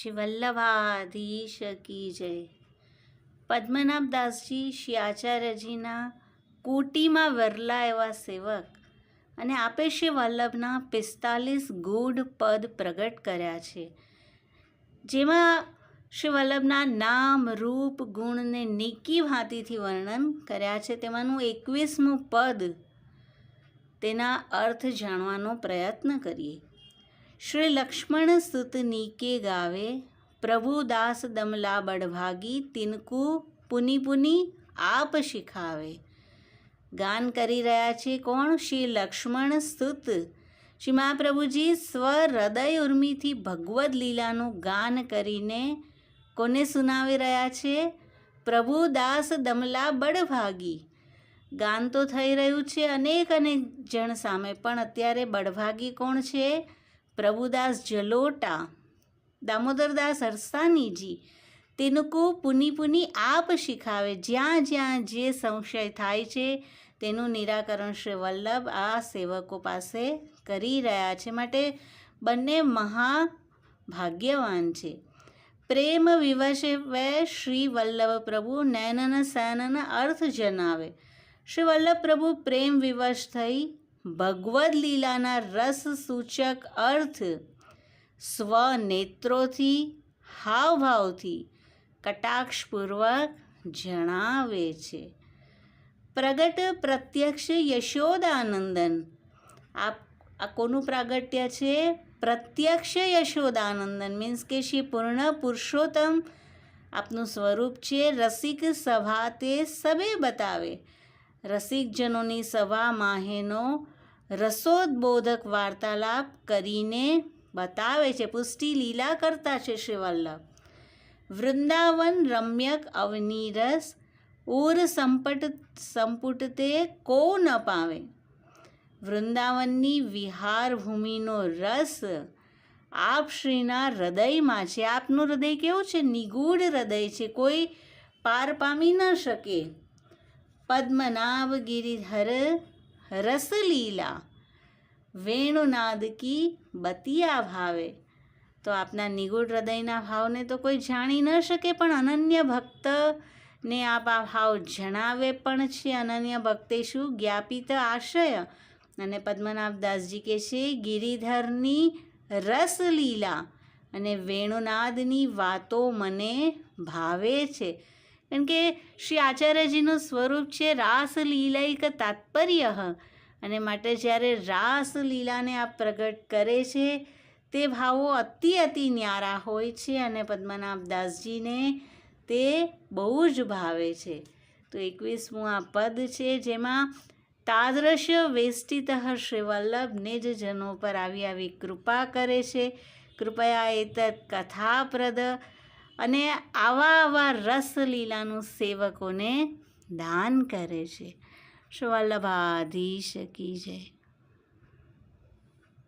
શ્રી વલ્લભાધીશ કી જય. પદ્મનાભ દાસજી, શ્રી આચાર્યજીના કુટીમાં વરલા એવા સેવક અને આપે શ્રી વલ્લભના પિસ્તાલીસ ગૂઢ પદ પ્રગટ કર્યા છે. જેમાં શ્રી વલ્લભના નામ, રૂપ, ગુણને નીકી ભાંતિથી વર્ણન કર્યા છે. તેમાંનું એકવીસમું પદ તેના અર્થ જાણવાનો પ્રયત્ન કરીએ. શ્રી લક્ષ્મણ સુત નીકે ગાવે, પ્રભુ દાસ દમલા બડભાગી તિનકુ પુની પુની આપ શીખાવે. ગાન કરી રહ્યા છે કોણ? શ્રી લક્ષ્મણ સ્તુત શ્રી મહાપ્રભુજી સ્વ હૃદય ઉર્મિથી ભગવદ લીલાનું ગાન કરીને કોને સુનાવી રહ્યા છે? પ્રભુ દાસ દમલા બડભાગી ગાન તો થઈ રહ્યું છે અનેક અનેક જણ સામે, પણ અત્યારે બડભાગી કોણ છે? પ્રભુદાસ જલોટા, દામોદરદાસ હરસાનીજી તેનુકુ પુની પુની આપ શીખાવે. જ્યાં જ્યાં જે સંશય થાય છે, તેનું નિરાકરણ શ્રી વલ્લભ આ સેવકો પાસે કરી રહ્યા છે. માટે બંને મહા ભાગ્યવાન છે. પ્રેમ વિવશે વે શ્રી વલ્લભ પ્રભુ નયનન સયનન અર્થ જણાવે. શ્રી વલ્લભ પ્રભુ પ્રેમ વિવશ થઈ ભગવદ લીલાના રસ સૂચક અર્થ સ્વનેત્રોથી, હાવભાવથી કટાક્ષપૂર્વક જણાવે છે. પ્રગટ પ્રત્યક્ષ યશોદાનંદન. આ કોનું પ્રાગટ્ય છે? પ્રત્યક્ષ યશોદાનંદન મીન્સ કે શ્રી પૂર્ણ પુરુષોત્તમ આપનું સ્વરૂપ છે, રસિક સભા તે સબે બતાવે. રસિકજનોની સભા માહેનો રસોદબોધક વાર્તાલાપ કરીને બતાવે છે. પુષ્ટિ લીલા કરતા છે શ્રીવલ્લભ. વૃંદાવન રમ્યક અવનીરસ ઉર સંપટ સંપુટતે કો ન પાવે. વૃંદાવનની વિહાર ભૂમિનો રસ આપ શ્રીના હૃદયમાં છે. આપનું હૃદય કેવું છે? નિગૂઢ હૃદય છે. કોઈ પાર પામી ન શકે. પદ્મનાભ ગિરિધર રસલીલા વેણુનાદ કી બતિયા ભાવે તો આપના નિગૂઢ હૃદયના ભાવને તો કોઈ જાણી ન શકે પણ અનન્ય ભક્તને આપ આ ભાવ જણાવે પણ છે અનન્ય ભક્તેશુ જ્ઞાપિત આશય અને પદ્મનાભદાસજી કે છે, ગિરિધરની રસલીલા અને વેણુનાદની વાતો મને ભાવે છે. કેમ કે શ્રી આચાર્યજીનું સ્વરૂપ છે રાસલીલૈક તાત્પર્ય. અને માટે જ્યારે રાસ લીલાને આ પ્રગટ કરે છે, તે ભાવો અતિ અતિ ન્યારા હોય છે અને પદ્મનાભદાસજીને તે બહુ જ ભાવે છે. તો એકવીસમું આ પદ છે જેમાં તાદ્રશ વેષ્ટિત શ્રી જ જનો પર આવી આવી કૃપા કરે છે. કૃપયા એતત કથાપ્રદ અને આવા આવા રસલીલાનું સેવકોને દાન કરે છે. શ્રી વલ્લભાધીશ કી જય.